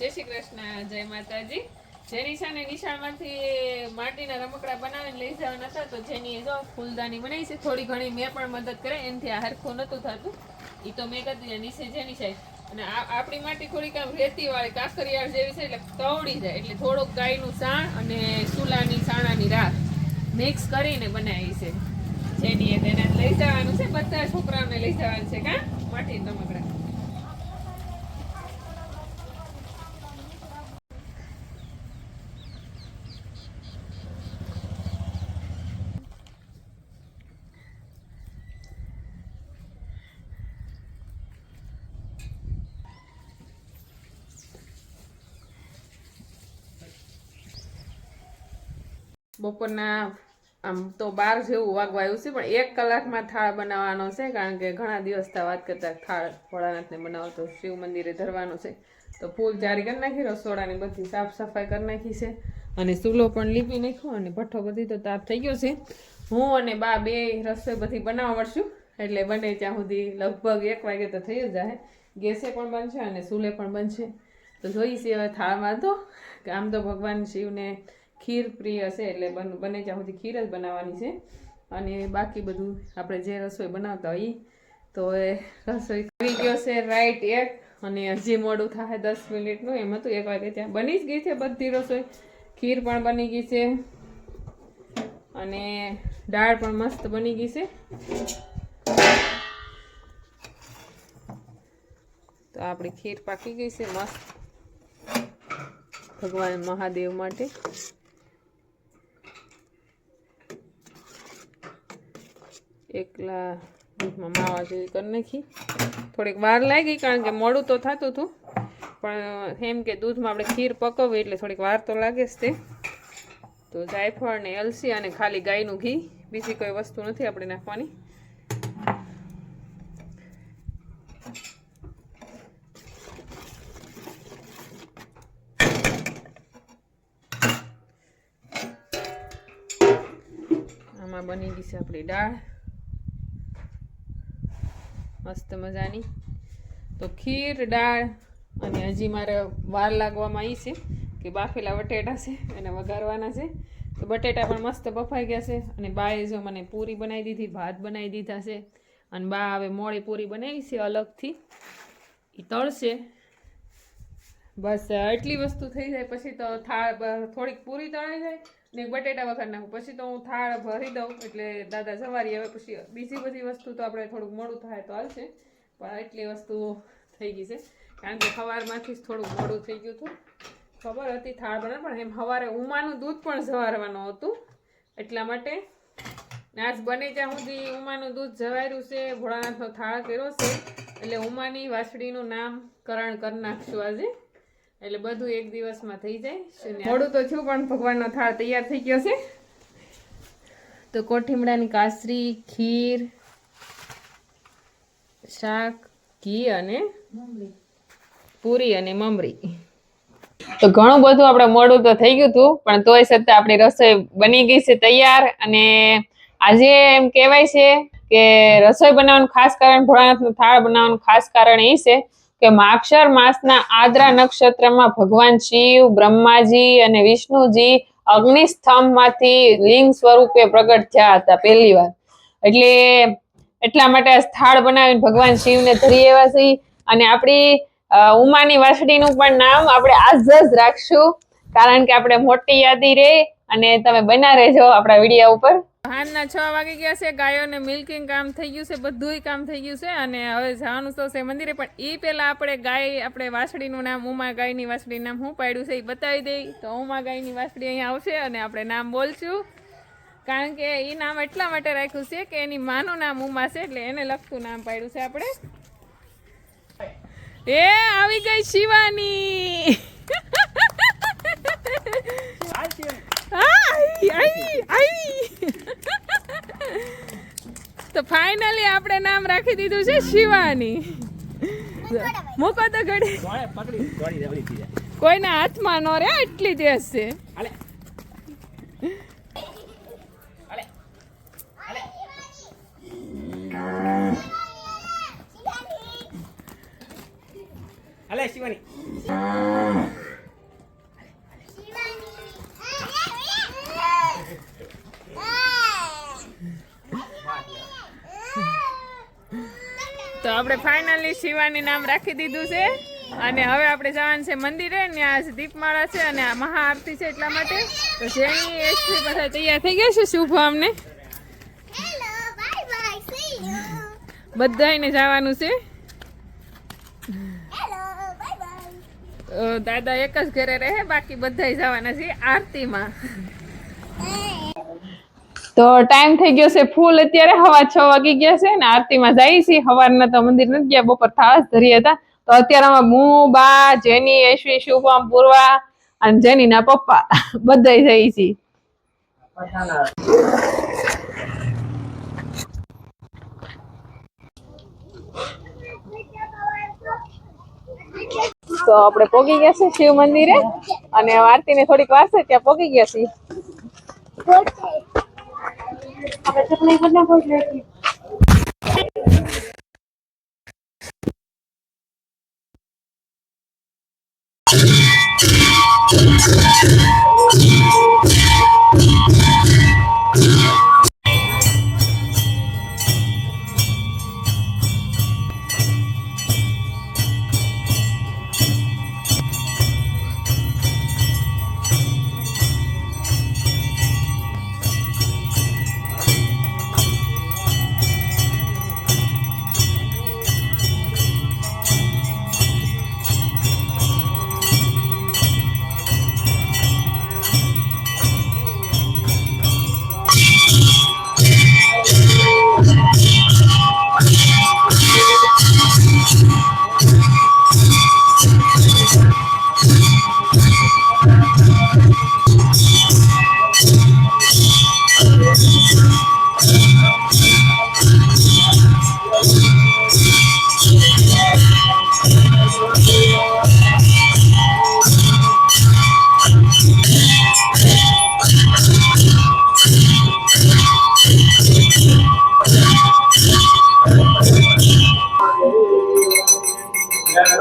જય શ્રી કૃષ્ણ, જય માતાજી. જે છે નિશાળમાંથી માટીના રમકડા બનાવીને લઈ જવાના હતા, તો જેની જો ફૂલદાની બનાવી છે, થોડી ઘણી મેં પણ મદદ કરે, એનાથી આ હરખું નહોતું થતું. એ તો મેં કરી નીચે જેની છે અને આપણી માટી થોડીક આમ રેતી વાળી કાંકરિયાળ જેવી છે, એટલે તવડી જાય, એટલે થોડોક ગાયનું સાણ અને સુલાની સાણાની રાખ મિક્સ કરીને બનાવી છે. જેની એ તેને લઈ જવાનું છે, બધા છોકરાઓને લઈ જવાનું છે, કાં? માટીના રમકડા. બપોરના, આમ તો બાર જેવું વાગવા આવ્યું છે, પણ એક કલાકમાં થાળ બનાવવાનો છે, કારણ કે ઘણા દિવસથી વાત કરતા થાળ ભોળાનાથને બનાવો તો શિવ મંદિરે ધરવાનો છે. તો ફૂલ જારી કરી નાખી, રસોડાની બધી સાફ સફાઈ કરી નાખી છે. અને ચૂલો પણ લીપી નાખ્યો અને ભઠ્ઠો બધી તો તાપ થઈ ગયો છે. હું અને બા બે રસોઈ બધી બનાવવા મળશું, એટલે બને ત્યાં સુધી લગભગ એક વાગે તો થઈ જ જાય ગેસે પણ બનશે અને ચૂલે પણ બનશે. તો જોઈશે હવે થાળમાં તો આમ તો ભગવાન શિવને ખીર પ્રિય છે એટલે બન, બને ત્યાં સુધી ખીર જ બનાવવાની છે. અને બાકી બધું આપણે જે રસોઈ બનાવતા હોય. તો એ રસોઈ આવી ગયો છે રાઈટ એક. અને હજી મોડું થાય દસ મિનિટનું. એમ હતું એક વાગે ત્યાં બની જ ગઈ છે બધી રસોઈ. ખીર પણ બની ગઈ છે. અને દાળ પણ મસ્ત બની ગઈ છે. તો આપણી ખીર પાકી ગઈ છે મસ્ત. ભગવાન મહાદેવ માટે. એકલા દૂધમાં માવા જેવી કરી નાખી. થોડીક વાર લાગી કારણ કે મોડું તો થતું હતું. પણ એમ કે દૂધમાં આપણે ખીર પકવવી એટલે થોડીક વાર તો લાગે જ તે. તો જાયફળ ને અલસી અને ખાલી ગાયનું ઘી. બીજી કોઈ વસ્તુ નથી આપણે નાખવાની. આમાં બની ગઈ છે આપણી દાળ. મસ્ત મજાની. તો ખીર, દાળ અને હજી મારે વાર લાગવામાં આવી છે કે બાફેલા બટેટા છે એને વઘારવાના છે. તો બટેટા પણ મસ્ત બફાઈ ગયા છે અને બાએ જો મને પૂરી બનાવી દીધી, ભાત બનાવી દીધા છે અને બા હવે મોડી પૂરી બનાવી છે અલગથી. એ તળશે. બસ આટલી વસ્તુ થઈ જાય પછી તો થાળ, થોડીક પૂરી તળાઈ જાય ને બટેટા વઘાર નાખું. પછી તો હું થાળ ભરી દઉં, એટલે દાદા સવારી હવે પછી બીજી બધી વસ્તુ તો આપણે થોડુંક મોડું થાય તો હાલશે. પણ એટલી વસ્તુ થઈ ગઈ છે. કારણ કે સવારમાંથી જ થોડુંક મોડું થઈ ગયું હતું. ખબર હતી થાળ બનાવ પણ એમ સવારે ઉમાનું દૂધ પણ જવારવાનું હતું. એટલા માટે ને આજ બને ત્યાં સુધી ઉમાનું દૂધ જવાર્યું છે. ભોળાનાથનો થાળ કર્યો છે. એટલે ઉમાની વાછડીનું નામકરણ કરી નાખશું આજે. એટલે બધું એક દિવસમાં થઈ જાય મોડું તો થયું પણ ભગવાનનો થાળ તૈયાર થઈ ગયો છે. તો કોઠીમડાની કાસરી ખીર શાક ઘી અને પૂરી અને મમરી. તો ઘણું બધું આપણે મોડું તો થઈ ગયું હતું પણ તોય છતાં આપણી રસોઈ બની ગઈ છે તૈયાર અને આજે એમ કહેવાય છે કે રસોઈ બનાવવાનું ખાસ કારણ ભોળાનાથનું થાળ બનાવવાનું ખાસ કારણ એ છે કે માક્ષર માસના આદ્રા નક્ષત્રમાં ભગવાન શિવ, બ્રહ્માજી અને વિષ્ણુજી અગ્નિસ્તંભમાંથી લિંગ સ્વરૂપે પ્રગટ થયા હતા પહેલી વાર. એટલે એટલા માટે આ સ્થળ બનાવીને ભગવાન શિવને ધરી એવા છે. અને આપણી ઉમાની વાસડીનું પણ નામ આપણે આજ જ રાખશું. કારણ કે આપણે મોટી યાદી રે અને તમે બના રહેજો આપણા વિડીયા ઉપર. સાંજના છ વાગી ગયા છે ગાયોને મિલ્કિંગ કામ થઈ ગયું છે બધુંય કામ થઈ ગયું છે અને હવે જવાનું તો છે મંદિરે પણ એ પહેલાં આપણે ગાય આપણે વાછડીનું નામ ઉમા ગાયની વાછડીનું નામ હું પાડ્યું છે એ બતાવી દઈ. તો ઉમા ગાયની વાછડી અહીંયા આવશે અને આપણે નામ બોલશું. કારણ કે એ નામ એટલા માટે રાખ્યું છે કે એની માનું નામ ઉમા છે એટલે એને લખતું નામ પાડ્યું છે આપણે. એ આવી ગઈ શિવાની. આઈ, આઈ, આઈ. તો ફાઇનલી આપણે નામ રાખી દીધું છે શિવાની. મૂકો તો ઘડી. કોઈના હાથમાં નો રે એટલી તેજ છે આપણે ફાઇનલી શિવાની નામ રાખી દીધું છે. અને હવે આપણે જવાનું છે મંદિરે ત્યાં આજે દીપમાળા છે અને આ મહાઆરતી છે એટલા માટે. તો જેની એસથી બધા તૈયાર થઈ ગયા છે શુભ અમને. બધાને જવાનું છે. તો દાદા એક જ ઘરે રહે બાકી બધા જવાના છે આરતીમાં. તો ટાઈમ થઈ ગયો છે ફૂલ અત્યારે હવા છ વાગી ગયા છે ને આરતીમાં જાય છે. સવારના તો મંદિર નથી ગયા. બપોર થાસ ધરી હતા. તો અત્યારે અમે હું બા, જેની યશ્વી શુભમ, પૂર્વા અને જેનીના પપ્પા બધા જઈ છે. તો આપણે પોગી ગયા છે શિવ મંદિરે. અને આરતીને થોડીક વાર છે, ત્યાં પોગી ગયા છીએ Bakit? Sa flavor ng burger?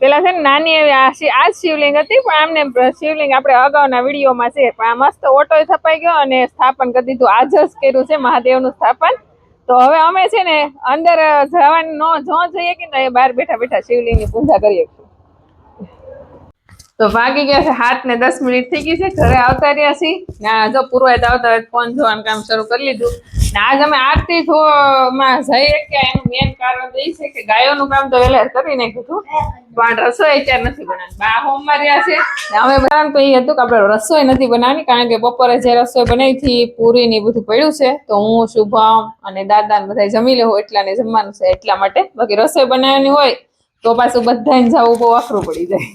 પેલા છે ને નાની એવી આ શિવલિંગ હતી, પણ આમને શિવલિંગ આપણે અગાઉના વિડીયોમાં છે, પણ આ મસ્ત ઓટો થપાઈ ગયો અને સ્થાપન કરી દીધું. આજ જ કર્યું છે મહાદેવનું સ્થાપન. તો હવે અમે છે ને અંદર જવાનું ન જો જઈએ કે ને બહાર બેઠા બેઠા શિવલિંગની પૂજા કરીએ. તો ભાગી ગયા છે હાથ ને દસ મિનિટ થઈ ગઈ છે. ઘરે આવતા રહ્યા છીએ. ને, જો પૂર્વાય આવતા હોય ફોન જોવાનું કામ શરૂ કરી લીધું. ને આજ અમે આરતી માં જઈએ કે એનું મેન કારણ તો એ છે કે ગાયોનું કામ તો વહેલા કરી નાખ્યું હતું પણ રસોઈ અત્યારે નથી બનાવવાની. બા હોમમાં રહ્યા છે. અમે બનાવ તો એ હતું કે આપણે રસોઈ નથી બનાવવાની કારણ કે બપોરે જે રસોઈ બનાવી હતી પૂરી ને બધું પડ્યું છે. તો હું, શુભમ અને દાદા ને બધા જમી લેવું એટલા ને જમવાનું છે એટલા માટે. બાકી રસોઈ બનાવવાની હોય તો પાછું બધાને જવું બહુ અઘરું પડી જાય.